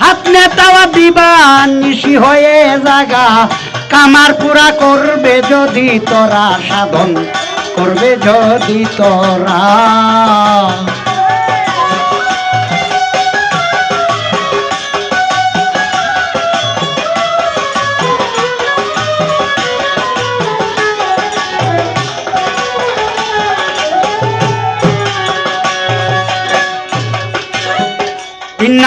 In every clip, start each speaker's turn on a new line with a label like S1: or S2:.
S1: হাত নেতাওয়া দিবা নিশি হয়ে জাগা। কামার পুরা করবে যদি তোরা সাধন, করবে যদি তোরা।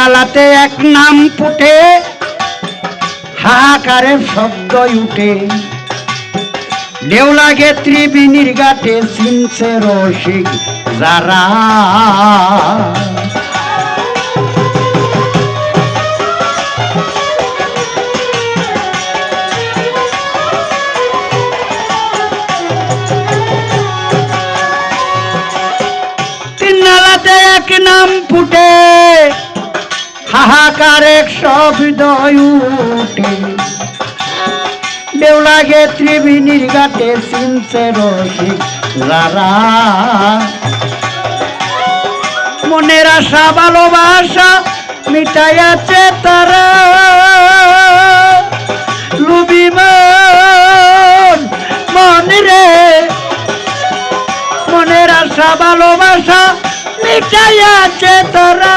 S1: তিনালাতে এক নাম ফুটে হাহাকারের শব্দ উঠে। দেউলাগে ত্রিবিনীর ঘাটে সিনছে রসিক যারা। নাম ফুটে হাহাকার এক শব্দ উঠে। দেউলাগে ত্রিবিনীর ঘাটে সিনছে রসিক যারা মনের আশা, ভালোবাসা মিটাইয়াছে তারা। লুবি মন রে। মনের আশা, ভালোবাসা মিটাইয়াছে তারা।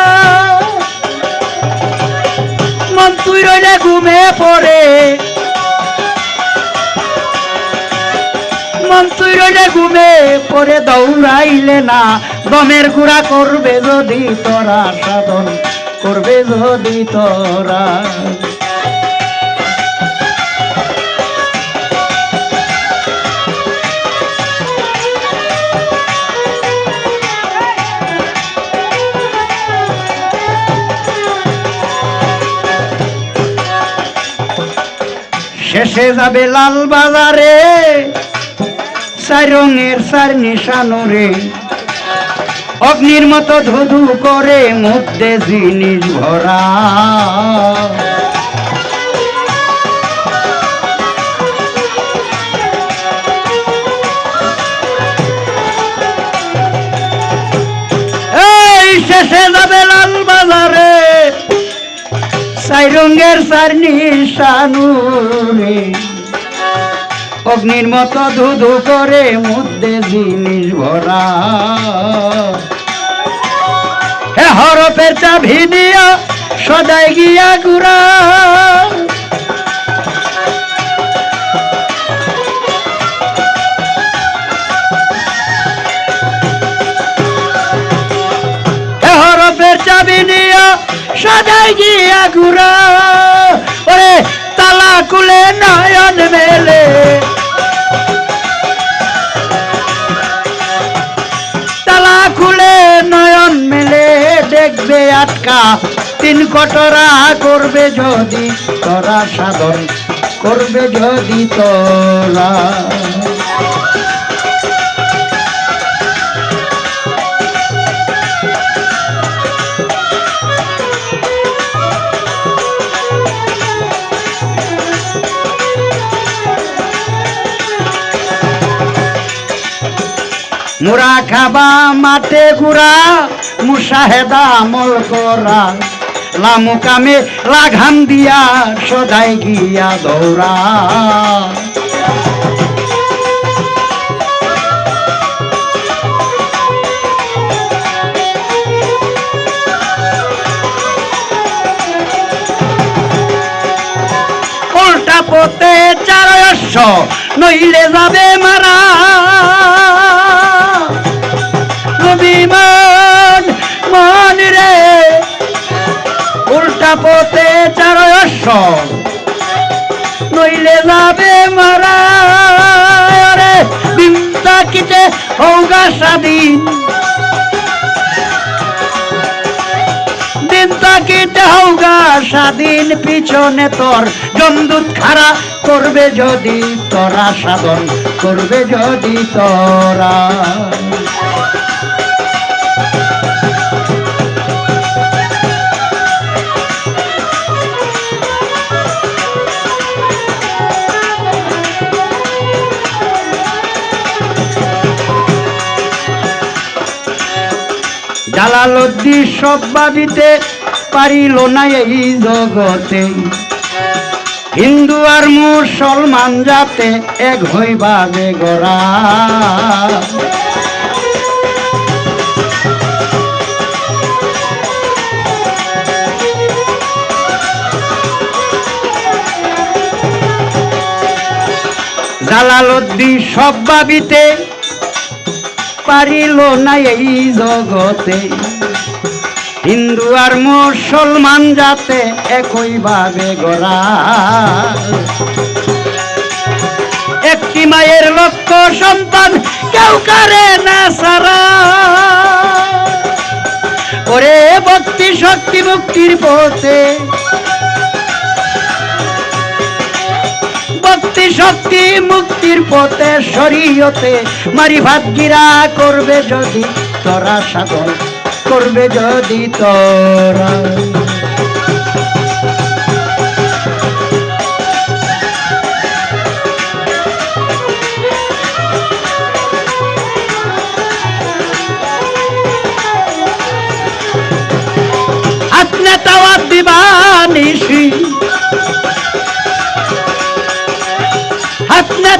S1: মন তুই রইলে ঘুমে পড়ে। মন, তুই রইলে ঘুমে পড়ে, দৌড়াইলে না। দমের গুড়া করবে যদি তোরা, সাধন করবে যদি তোরা। শেষে যাবে লাল বাজারে। চার রঙের নিশানো রে। অগ্নির মতো ধুধু করে মধ্যে জিনিস ভরা। শেষে যাবে লাল বাজারে। চাই রঙের চার নিশানুরে অগ্নির মতো ধুধু করে মধ্যে জিনিস ভরা। হে হরপের চাবি দিয়া সদাই গিয়া গুড়া সদাই ওরে, তালা খুলে নয়ন মেলে। তালা খুলে নয়ন মেলে, দেখবে আটকা। তিন কটরা করবে যদি তোরা সাধন, করবে যদি তোরা। মুরা খাবা, মাঠে ঘুরা মুসাহেদা আমল করা। লামু কামে লাঘাম দিয়া সদাই গিয়া দৌড়া। উল্টা পথে চারয়স্য নইলে যাবে মারা। পথে চারয়স্য নইলে যাবে মারা। রে বিমতা কিতে হৌগা স্বাধীন তাকিতে হৌগা স্বাধীন পিছনে তোর জমদুত খারা করবে যদি তোরা সাধন, করবে যদি তোরা। জালালুদ্দি সব বাড়িতে পারিল না এই জগতে। হিন্দু আর মুসলমান যাতে এক হইবা বেগরা জালালুদ্দিন সব ভাবিতে পারিল না এই জগতে। হিন্দু আর মুসলমান যাতে একই ভাবে গড়া। একটি মায়ের লক্ষ্য সন্তান কেউ কারে না সারা। ওরে ভক্তি শক্তি মুক্তির পথে ভক্তি মুক্তির পথে শরীয়তে মারি ভাত গিরা করবে যদি তোরা সাধন, করবে যদি তোরা। আপনি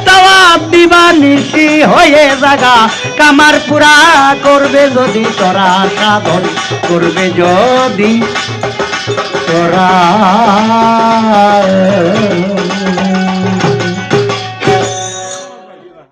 S1: তাওয়া দিবানিসি দিবা নিশি হয়ে জাগা। কামার পুরা করবে যদি তোরা সাধন, করবে যদি তোরা